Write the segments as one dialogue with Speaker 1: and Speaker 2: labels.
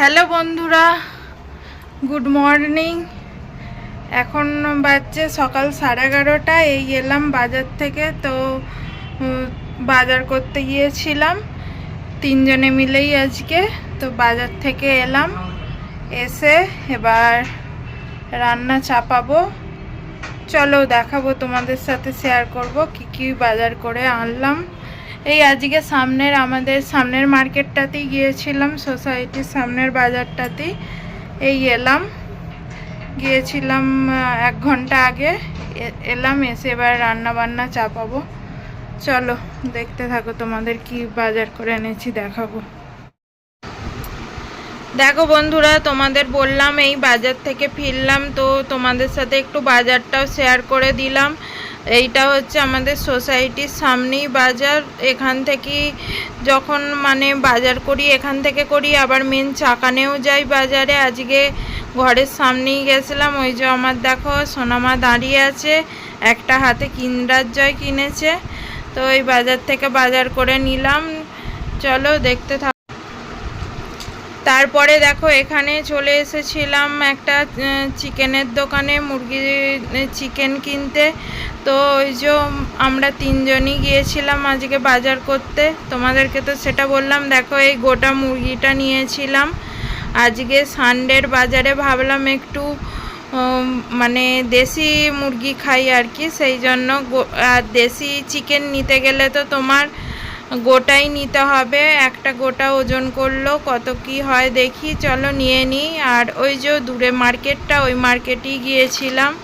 Speaker 1: Hello বন্ধুরা, good morning. এখন বাজছে সকাল সাড়ে এগারোটা, এই এলাম বাজার থেকে, তো বাজার করতে গিয়েছিলাম। তিনজনে মিলেই আজকে, তো বাজার থেকে এলাম, এসে এবার রান্না চাপাবো। চলো দেখাবো তোমাদের সাথে শেয়ার করব কি কি বাজার করে আনলাম। এই আজকে সামনের আমাদের সামনের মার্কেটটাতেই গিয়েছিলাম, সোসাইটির সামনের বাজারটাতেই। এই এলাম, গিয়েছিলাম এক ঘণ্টা আগে। এলাম, এসে এবার রান্না বান্না চাপাবো। চলো, দেখতে থাকো তোমাদের কি বাজার করে এনেছি, দেখাবো। দেখো বন্ধুরা, তোমাদের বললাম এই বাজার থেকে ফিরলাম, তো তোমাদের সাথে একটু বাজারটাও শেয়ার করে দিলাম। এইটা হচ্ছে আমাদের সোসাইটির সামনেই বাজার। এখান থেকেই যখন মানে বাজার করি, এখান থেকে করি, আবার মেন চাকানেও যাই বাজারে। আজকে ঘরের সামনেই গেছিলাম, ওই যে আমার দেখো সোনামা দাঁড়িয়ে আছে, একটা হাতে কিন্ডার জয় কিনেছে। তো ওই বাজার থেকে বাজার করে নিলাম। চলো দেখতে থাক তারপরে দেখো, এখানে চলে এসেছিলাম একটা চিকেনের দোকানে মুরগি চিকেন কিনতে। তো ওই যে আমরা তিনজনই গিয়েছিলাম আজকে বাজার করতে। তোমাদেরকে তো সেটা বললাম, দেখো এই গোটা মুরগিটা নিয়েছিলাম। আজকে সানডের বাজারে ভাবলাম একটু মানে দেশি মুরগি খাই আর কি, সেই জন্য দেশি চিকেন নিতে গেলে তো তোমার গোটাই নিতে হবে। একটা গোটা ওজন করল, কত কি হয় দেখি। চলো নিয়ে নিই। আর ওই যে দূরে মার্কেটটা, ওই মার্কেটেই গিয়েছিলাম।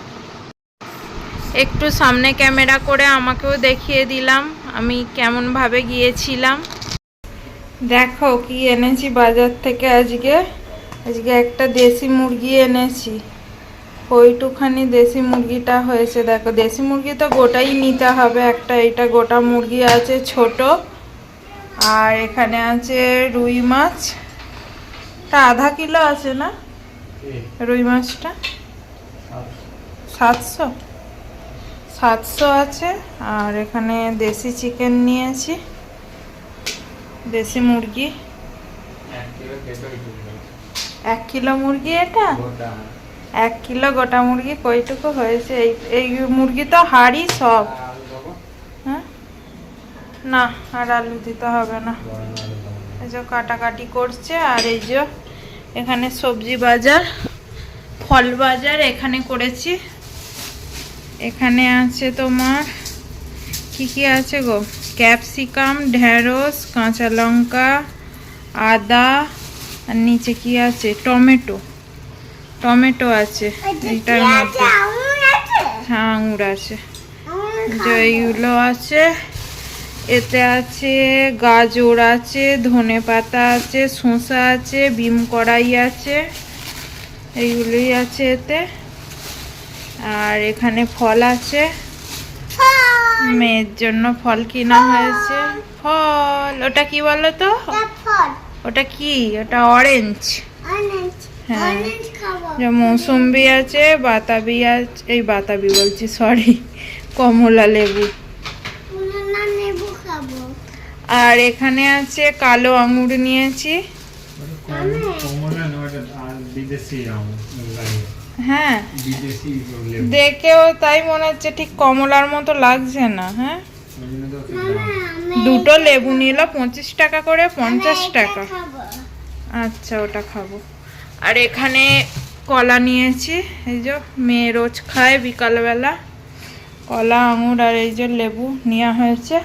Speaker 1: একটু সামনে ক্যামেরা করে আমাকেও দেখিয়ে দিলাম। আমি কেমনভাবে গিয়েছিলাম। দেখো কি এনেছি বাজার থেকে আজকে। আজকে একটা দেশি মুরগি এনেছি। ওইটুখানি দেশি মুরগিটা হয়েছে দেখো। দেশি মুরগি তো গোটাই নিতে হবে একটা এটা গোটা মুরগি আছে ছোট। আর এখানে আছে রুই মাছ। তা আধা কিলো আছে না? রুই মাছটা? সাতশো? সাতশো আছে। আর এখানে দেশি চিকেন নিয়েছি। দেশি মুরগি। এক কিলো মুরগি এটা? এক কিলো গোটা মুরগি কইটুকু হয়েছে। এই এই মুরগি তো হাড়ি সব। হ্যাঁ? না, আর আলু দিতে হবে না। এই যে কাটাকাটি করছে, আর এই যে এখানে সবজি বাজার, ফল বাজার এখানে করেছি। এখানে আছে তোমার, কি কি আছে গো? ক্যাপসিকাম, ঢেঁড়স, কাঁচা লঙ্কা, আদা, আর নিচে কি আছে? টমেটো। টমেটো আছে এইটার মধ্যে হ্যাঁ আঙুর আছে। এইগুলো আছে এতে আছে গাজর আছে ধনে পাতা আছে শসা আছে বিম কড়াই আছে এইগুলোই আছে এতে। আর এখানে ফল আছে। মেয়ের জন্য ফল কিনা হয়েছে। ফল ওটা কি বলো তো? ওটা কি? ওটা অরেঞ্জ হ্যাঁ। যে মৌসুম্বি আছে বাতাবি আছে এই বাতাবি বলছি সরি কমলা লেবু। আর এখানে আছে কালো আঙুর নিয়েছি। হ্যাঁ। দেখেও তাই মনে হচ্ছে ঠিক কমলার মতো লাগছে না হ্যাঁ। দুটো লেবু নিল পঁচিশ টাকা করে পঞ্চাশ টাকা। আচ্ছা ওটা খাব। আর এখানে কলা নিয়েছি, এই যে মেয়ে রোজ খায় বিকালবেলা। কলা, আঙুর আর এই যে লেবু নেওয়া হয়েছে।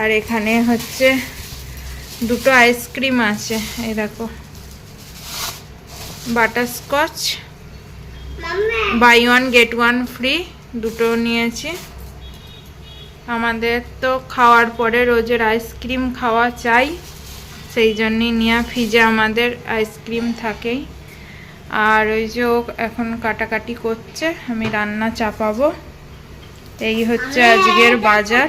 Speaker 1: আর এখানে হচ্ছে দুটো আইসক্রিম আছে, এই দেখো। Butterscotch, buy one, get one free, দুটো নিয়েছি। আমাদের তো খাওয়ার পরে রোজের আইসক্রিম খাওয়া চাই। সেই জন্যই নেওয়া ফ্রিজে আমাদের আইসক্রিম থাকেই। আর ওই যে এখন কাটাকাটি করছে আমি রান্না চাপাবো। এই হচ্ছে আজকের বাজার।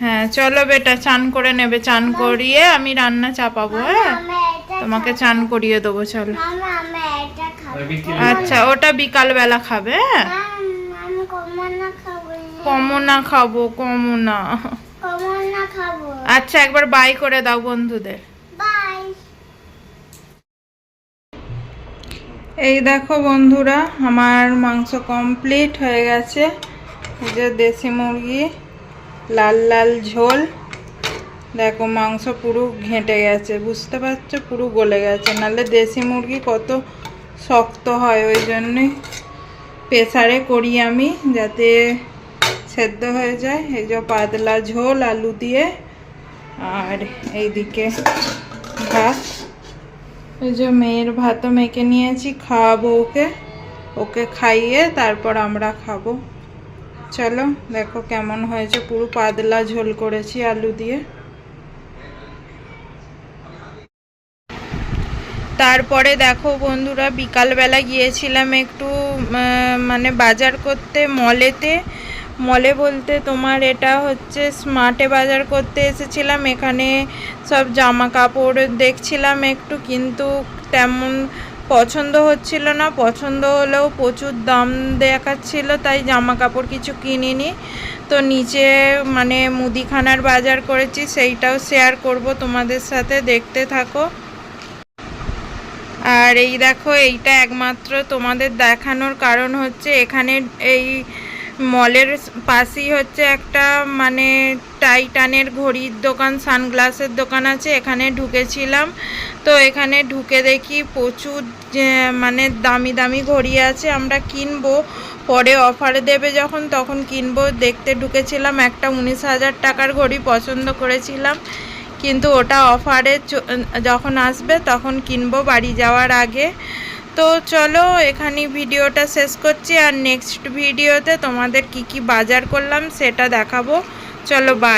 Speaker 1: হ্যাঁ চলো বেটা চান করে নেবে চান করিয়ে আমি রান্না চাপাবো হ্যাঁ? তোমাকে চান করিয়ে দেবো চলো। আচ্ছা ওটা বিকাল বেলা খাবে হ্যাঁ? কমনা খাব কমনা। আচ্ছা একবার বাই করে দাও বন্ধুদের। এই দেখো বন্ধুরা আমার মাংস কমপ্লিট হয়ে গেছে। এই যে দেশি মুরগি লাল লাল ঝোল। দেখো মাংস পুরো ঘেঁটে গেছে বুঝতে পারছ? পুরো গলে গেছে। নাহলে দেশি মুরগি কত শক্ত হয় ওই জন্যই প্রেসারে করি আমি যাতে সেদ্ধ হয়ে যায়। এই যে পাতলা ঝোল আলু দিয়ে আর এইদিকে ভাত। ওই যে মেয়ের ভাতও মেখে নিয়েছি, খাওয়াবো ওকে। ওকে খাইয়ে তারপর আমরা খাব। চলো, দেখো কেমন হয়েছে। পুরো পাতলা ঝোল করেছি আলু দিয়ে। তারপরে দেখো বন্ধুরা, বিকালবেলা গিয়েছিলাম একটু মানে বাজার করতে, মলেতে। মলে বলতে তোমার এটা হচ্ছে স্মার্টে বাজার করতে এসেছিলাম। এখানে সব জামা কাপড় দেখছিলাম একটু, কিন্তু তেমন পছন্দ হচ্ছিল না। পছন্দ হলেও প্রচুর দাম দেখাচ্ছিল, তাই জামা কাপড় কিছু কিনিনি। তো নিচে মানে মুদিখানার বাজার করেছি, সেইটাও শেয়ার করব তোমাদের সাথে, দেখতে থাকো। আর এই দেখো, এইটা একমাত্র তোমাদের দেখানোর কারণ হচ্ছে এখানে এই মলের পাশেই হচ্ছে একটা মানে টাইটানের ঘড়ির দোকান, সানগ্লাসের দোকান আছে, এখানে ঢুকেছিলাম। তো এখানে ঢুকে দেখি প্রচুর মানে দামি দামি ঘড়ি আছে, আমরা কিনবো। পরে অফারে দেবে যখন, তখন কিনবো। দেখতে ঢুকেছিলাম, একটা উনিশ হাজার টাকার ঘড়ি পছন্দ করেছিলাম। কিন্তু ওটা অফারে যখন আসবে, তখন কিনবো বাড়ি যাওয়ার আগে। তো চলো এখানে ভিডিওটা শেষ করছি। আর নেক্সট ভিডিওতে তোমাদের কি কি বাজার করলাম সেটা দেখাবো। চলো বাই